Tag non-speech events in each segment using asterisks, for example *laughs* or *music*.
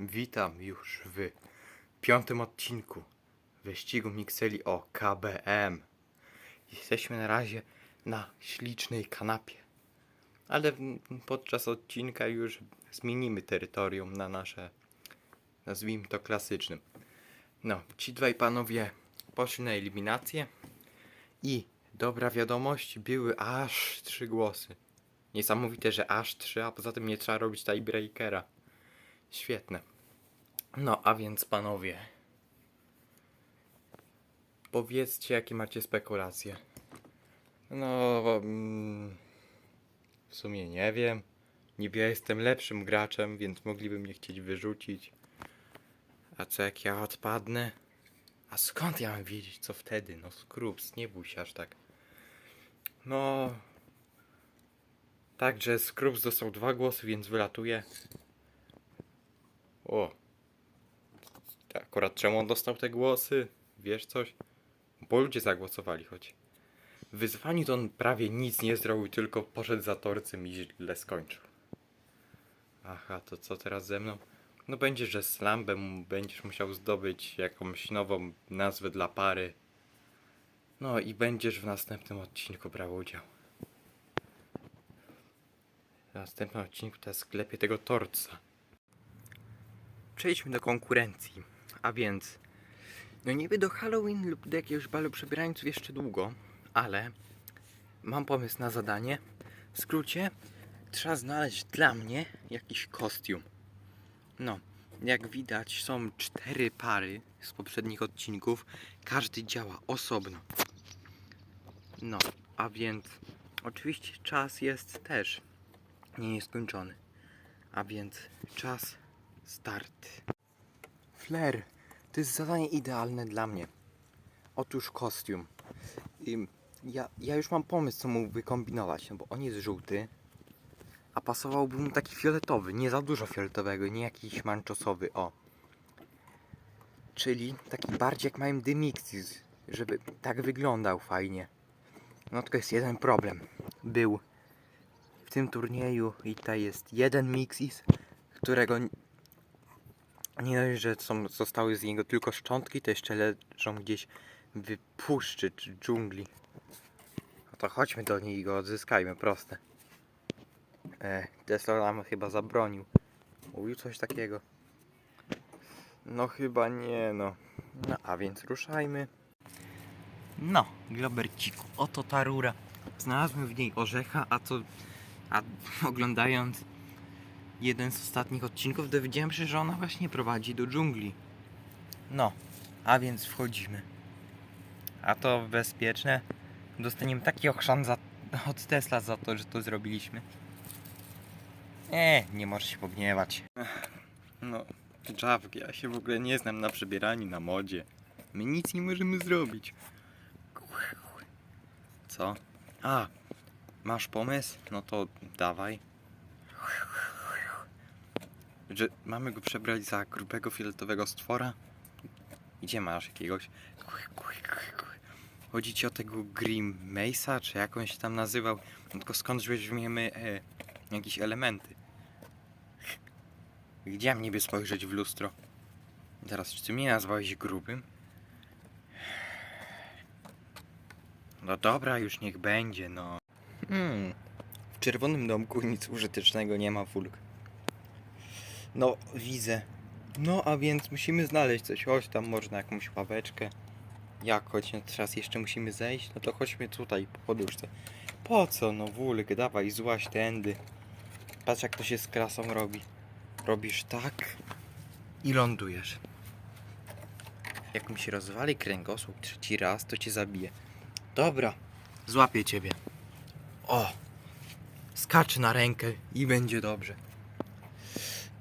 Witam już w piątym odcinku wyścigu Mikseli o KBM. Jesteśmy na razie na ślicznej kanapie, ale podczas odcinka już zmienimy terytorium na nasze, nazwijmy to klasycznym. No, ci dwaj panowie poszli na eliminację i dobra wiadomość, były aż trzy głosy. Niesamowite, że aż trzy, a poza tym nie trzeba robić tiebreakera. Świetne. No, a więc panowie. Powiedzcie, jakie macie spekulacje. No, mm, w sumie nie wiem. Niby ja jestem lepszym graczem, więc mogliby mnie chcieć wyrzucić. A co jak ja odpadnę? A skąd ja mam wiedzieć, co wtedy? No, skrups, nie bój się aż tak. No. Także Skrups dostał dwa głosy, więc wylatuje. O. Akurat czemu on dostał te głosy? Wiesz coś? Bo ludzie zagłosowali choć. W wyzwaniu to on prawie nic nie zrobił, tylko poszedł za torcem i źle skończył. Aha, to co teraz ze mną? No będzie, że z będziesz musiał zdobyć jakąś nową nazwę dla pary. No i będziesz w następnym odcinku brał udział. W następnym odcinku to sklepie tego torca. Przejdźmy do konkurencji. A więc, no niby do Halloween lub do jakiegoś balu przebierańców jeszcze długo, ale mam pomysł na zadanie. W skrócie, trzeba znaleźć dla mnie jakiś kostium. No, jak widać, są cztery pary z poprzednich odcinków. Każdy działa osobno. No, a więc oczywiście czas jest też nie nieskończony. A więc czas start. Flair, to jest zadanie idealne dla mnie. Otóż kostium. Ym, ja, ja już mam pomysł, co mógłby kombinować, no bo on jest żółty, a pasowałby mu taki fioletowy, nie za dużo fioletowego, nie jakiś manczosowy, o. Czyli taki bardziej jak mają The Mixis, żeby tak wyglądał fajnie. No tylko jest jeden problem. Był w tym turnieju i tutaj jest jeden Mixis, którego nie dość, że są, zostały z niego tylko szczątki, to jeszcze leżą gdzieś w puszczy czy dżungli. No to chodźmy do niej i go odzyskajmy, proste. E, Tesla nam chyba zabronił. Mówił coś takiego. No chyba nie, no. No a więc ruszajmy. No, Globerciku, oto ta rura. Znalazłem w niej orzecha, a to... A oglądając jeden z ostatnich odcinków dowiedziałem się, że ona właśnie prowadzi do dżungli. No, a więc wchodzimy. A to bezpieczne. Dostaniemy taki ochrzan za, od Tesla za to, że to zrobiliśmy. Nie, nie możesz się pogniewać. No, Jaw, ja się w ogóle nie znam na przebieraniu, na modzie. My nic nie możemy zrobić. Co? A, masz pomysł? No to dawaj. Że mamy go przebrać za grubego fioletowego stwora? Gdzie masz jakiegoś? Chodzi ci o tego Grim Mesa, czy jak on się tam nazywał? No tylko skąd weźmiemy e, jakieś elementy? Gdzie mam niby spojrzeć w lustro? Teraz, czy ty mnie nazwałeś grubym? No dobra, już niech będzie, no. Hmm. W czerwonym domku nic użytecznego nie ma, Fulk. No, widzę. No, a więc musimy znaleźć coś. Chodź tam, można jakąś ławeczkę. Jak chodź, no teraz jeszcze musimy zejść? No to chodźmy tutaj, po poduszce. Po co, no wulk, dawaj, złaś tędy. Patrz jak to się z krasą robi. Robisz tak i lądujesz. Jak mi się rozwali kręgosłup trzeci raz, to cię zabije. Dobra, złapię ciebie. O! Skacz na rękę i będzie dobrze.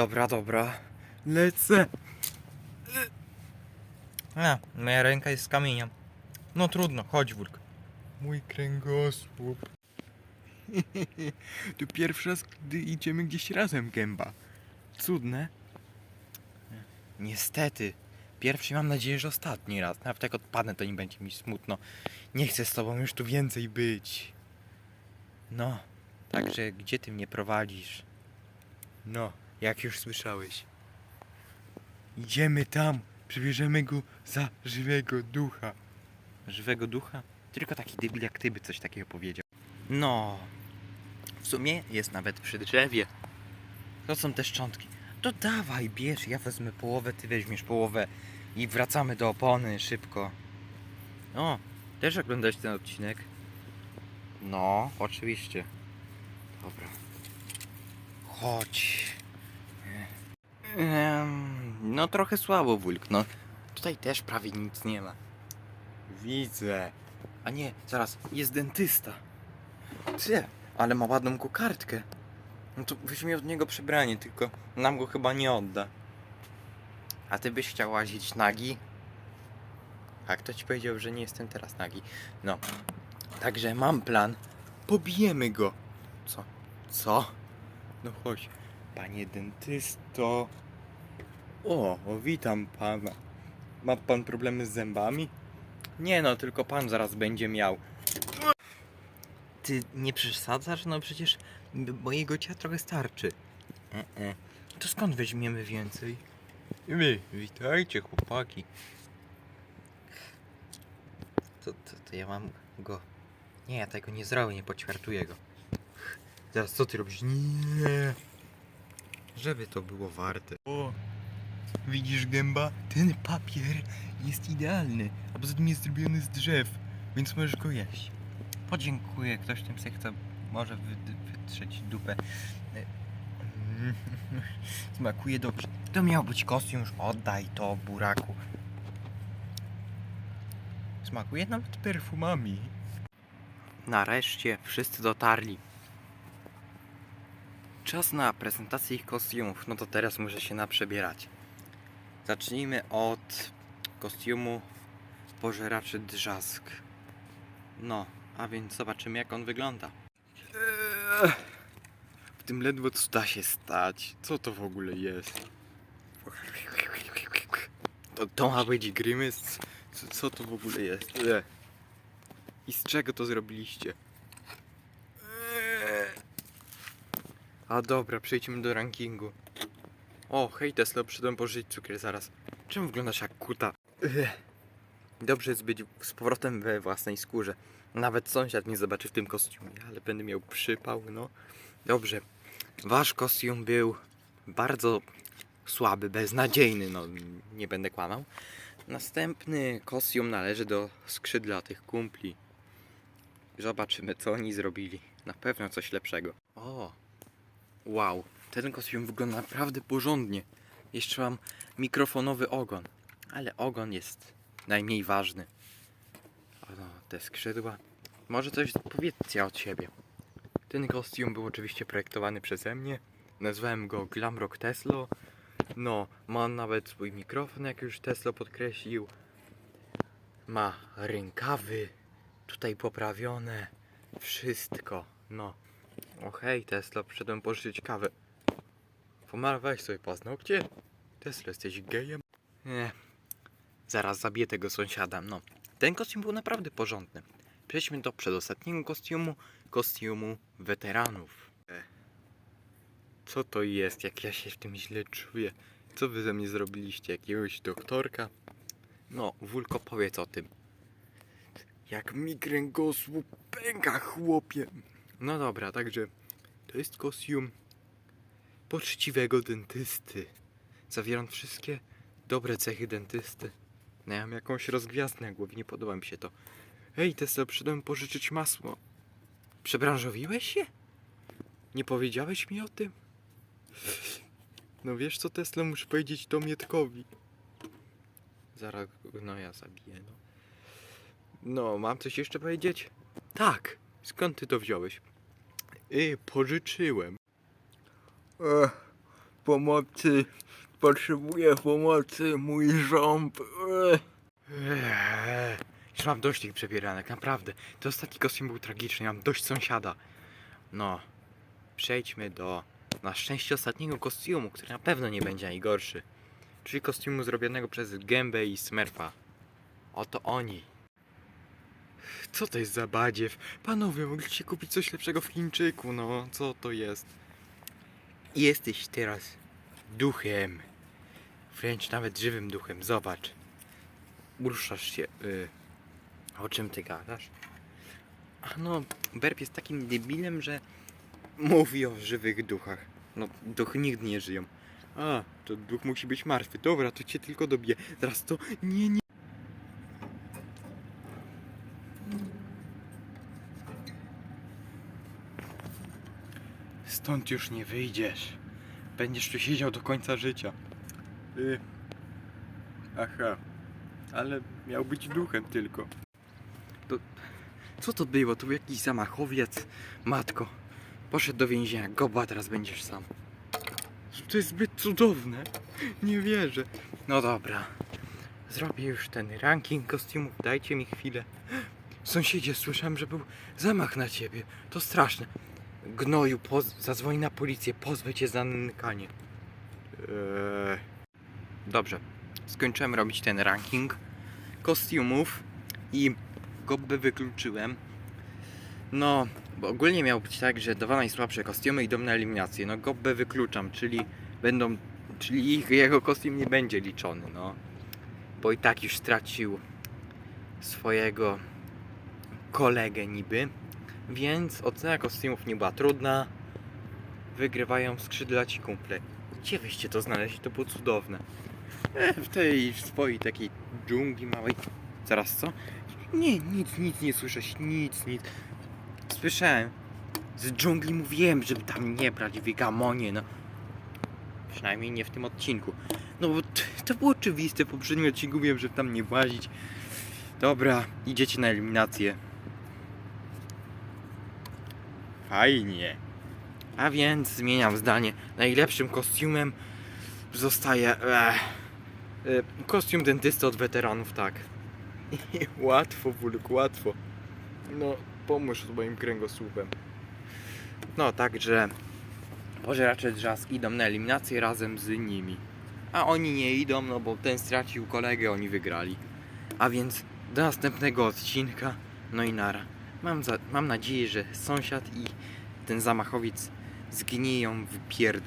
Dobra, dobra. Lecę. A, moja ręka jest z kamienia. No trudno, chodź wulk. Mój kręgosłup. *laughs* to pierwszy raz, gdy idziemy gdzieś razem, gęba. Cudne. Niestety. Pierwszy mam nadzieję, że ostatni raz. Nawet jak odpadnę, to nie będzie mi smutno. Nie chcę z tobą już tu więcej być. No. Także gdzie ty mnie prowadzisz? No. Jak już słyszałeś. Idziemy tam, przybierzemy go za żywego ducha. Żywego ducha? Tylko taki debil jak ty by coś takiego powiedział. No, w sumie jest nawet przy drzewie. To są te szczątki. To dawaj, bierz, ja wezmę połowę, ty weźmiesz połowę i wracamy do opony szybko. O, też oglądać ten odcinek? No, oczywiście. Dobra. Chodź. No trochę słabo, wulk, no. Tutaj też prawie nic nie ma. Widzę. A nie, zaraz, jest dentysta. Ty, ale ma ładną kokardkę. No to weźmie od niego przebranie, tylko nam go chyba nie odda. A ty byś chciał łazić nagi? A kto ci powiedział, że nie jestem teraz nagi? No. Także mam plan. Pobijemy go. Co? Co? No chodź. Panie dentysto. O, witam pana. Ma pan problemy z zębami? Nie no, tylko pan zaraz będzie miał. Ty nie przesadzasz? No przecież mojego ciała trochę starczy. E -e. To skąd weźmiemy więcej? My, witajcie chłopaki. To, to, to ja mam go. Nie, ja tego nie zrobię, nie poćwiartuję go. Zaraz co ty robisz? Nie. Żeby to było warte. O, widzisz gęba? Ten papier jest idealny, a poza tym jest zrobiony z drzew, więc możesz go jeść. Podziękuję, ktoś tym se chce, może wy, wytrzeć dupę. E, *laughs* Smakuje dobrze. To miał być kostium, już oddaj to, buraku. Smakuje nawet perfumami. Nareszcie wszyscy dotarli. Czas na prezentację ich kostiumów. No to teraz muszę się naprzebierać. Zacznijmy od kostiumu pożeraczy drzask. No, a więc zobaczymy jak on wygląda. W tym ledwo co da się stać. Co to w ogóle jest? To, to ma być Grimace? Co, co to w ogóle jest? I z czego to zrobiliście? A dobra, przejdźmy do rankingu. O, hej Tesla, przyszedłem pożyć cukier zaraz. Czemu wyglądasz jak kuta? Ech. Dobrze jest być z powrotem we własnej skórze. Nawet sąsiad mnie zobaczy w tym kostiumie, ale będę miał przypał, no. Dobrze. Wasz kostium był bardzo słaby, beznadziejny, no nie będę kłamał. Następny kostium należy do skrzydlatych kumpli. Zobaczymy, co oni zrobili. Na pewno coś lepszego. O, wow, ten kostium wygląda naprawdę porządnie. Jeszcze mam mikrofonowy ogon, ale ogon jest najmniej ważny. O, no, te skrzydła. Może coś powiedzcie od siebie. Ten kostium był oczywiście projektowany przeze mnie. Nazwałem go Glamrock Tesla. No, ma nawet swój mikrofon, jak już Tesla podkreślił. Ma rękawy, tutaj poprawione, wszystko. No, o hej Tesla, przyszedłem pożyczyć kawę. Pomar, weź sobie paznokcie. Tesla, jesteś gejem? Nie, zaraz zabiję tego sąsiada. No, ten kostium był naprawdę porządny. Przejdźmy do przedostatniego kostiumu, kostiumu weteranów. E, Co to jest, jak ja się w tym źle czuję? Co wy ze mnie zrobiliście? Jakiegoś doktorka? No, Wulko, powiedz o tym. Jak mi kręgosłup pęka, chłopie. No dobra, także to jest kostium poczciwego dentysty. Zawierając wszystkie dobre cechy dentysty. No ja mam jakąś rozgwiazdkę na głowie, nie podoba mi się to. Hej, Tesla, przyszedłem pożyczyć masło. Przebranżowiłeś się? Nie powiedziałeś mi o tym? No wiesz co, Tesla, muszę powiedzieć to Mietkowi. Zaraz no ja zabiję, no. No, mam coś jeszcze powiedzieć? Tak. Skąd ty to wziąłeś? Y, pożyczyłem. Ech, pomocy. Potrzebuję pomocy, mój ząb. Ech, Już mam dość tych przebieranek, naprawdę. To ostatni kostium był tragiczny, mam dość sąsiada. No, przejdźmy do na szczęście ostatniego kostiumu, który na pewno nie będzie najgorszy. Czyli kostiumu zrobionego przez Gębę i Smurfa. Oto oni. Co to jest za badziew? Panowie, mogliście kupić coś lepszego w Chińczyku, no. Co to jest? Jesteś teraz duchem. Wręcz nawet żywym duchem. Zobacz. Uruszasz się. Y, o czym ty gadasz? A no, Berb jest takim debilem, że mówi o żywych duchach. No, duchy nigdy nie żyją. A, to duch musi być martwy. Dobra, to cię tylko dobiję. Zaraz to... Nie, nie. Stąd już nie wyjdziesz. Będziesz tu siedział do końca życia. Y... Aha. Ale miał być duchem tylko. To... Co to było? To był jakiś zamachowiec. Matko. Poszedł do więzienia. Goba, teraz będziesz sam. To jest zbyt cudowne. Nie wierzę. No dobra. Zrobię już ten ranking kostiumów. Dajcie mi chwilę. Sąsiedzie, słyszałem, że był zamach na ciebie. To straszne. Gnoju, poz- zadzwoń na policję. Pozwę cię za nękanie. Eee... Dobrze. Skończyłem robić ten ranking kostiumów i Gobbę wykluczyłem. No, bo ogólnie miało być tak, że dwa najsłabsze kostiumy idą na eliminację. No Gobbę wykluczam, czyli będą, czyli ich, jego kostium nie będzie liczony, no. Bo i tak już stracił swojego kolegę niby. Więc ocena kostiumów nie była trudna. Wygrywają skrzydlaci kumple. Gdzie wyście to znaleźli? To było cudowne. E, w tej swojej takiej dżungli małej. Zaraz co? Nie, nic, nic nie słyszę, nic, nic. Słyszałem. Z dżungli mówiłem, żeby tam nie brać w gamonie, no. Przynajmniej nie w tym odcinku. No bo to było oczywiste, w poprzednim odcinku mówiłem, żeby tam nie włazić. Dobra, idziecie na eliminację. Fajnie. A więc zmieniam zdanie. Najlepszym kostiumem zostaje... E, kostium dentysty od weteranów, tak. *laughs* łatwo, Wulk, łatwo. No, pomóż z moim kręgosłupem. No, także pożeracze drzask idą na eliminację razem z nimi. A oni nie idą, no bo ten stracił kolegę, oni wygrali. A więc do następnego odcinka. No i nara. Mam, za, mam nadzieję, że sąsiad i ten zamachowiec zgniją w pierd...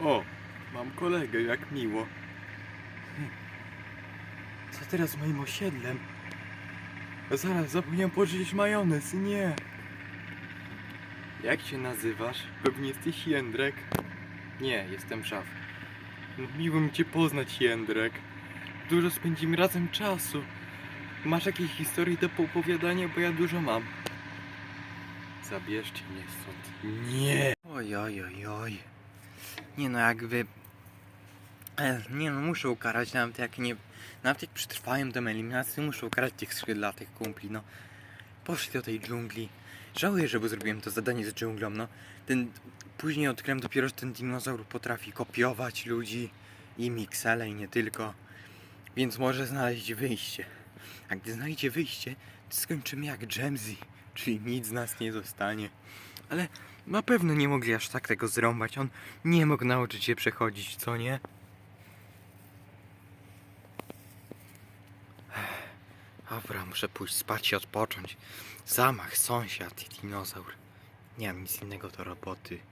O, mam kolegę, jak miło. Hm. Co teraz z moim osiedlem? Zaraz, zapomniałem pożyczyć majonez, nie. Jak się nazywasz? Pewnie jesteś Jędrek. Nie, jestem szaf. Miło mi cię poznać, Jędrek. Dużo spędzimy razem czasu. Masz jakieś historie do opowiadania, bo ja dużo mam. Zabierzcie mnie stąd. Nie! Oj, oj, oj, oj. Nie no, jakby... E, Nie no, muszę ukarać, nawet jak nie... Nawet jak przetrwają tę eliminację, muszę ukarać tych skrzydlatych kumpli, no. Poszli do tej dżungli. Żałuję, że zrobiłem to zadanie z dżunglą, no. Ten... Później odkryłem dopiero, że ten dinozaur potrafi kopiować ludzi i miksele i nie tylko. Więc może znaleźć wyjście. A gdy znajdzie wyjście, to skończymy jak Jamsy, czyli nic z nas nie zostanie. Ale na pewno nie mogli aż tak tego zrąbać. On nie mógł nauczyć się przechodzić, co nie? Dobra, muszę pójść spać i odpocząć. Zamach, sąsiad i dinozaur. Nie mam nic innego do roboty.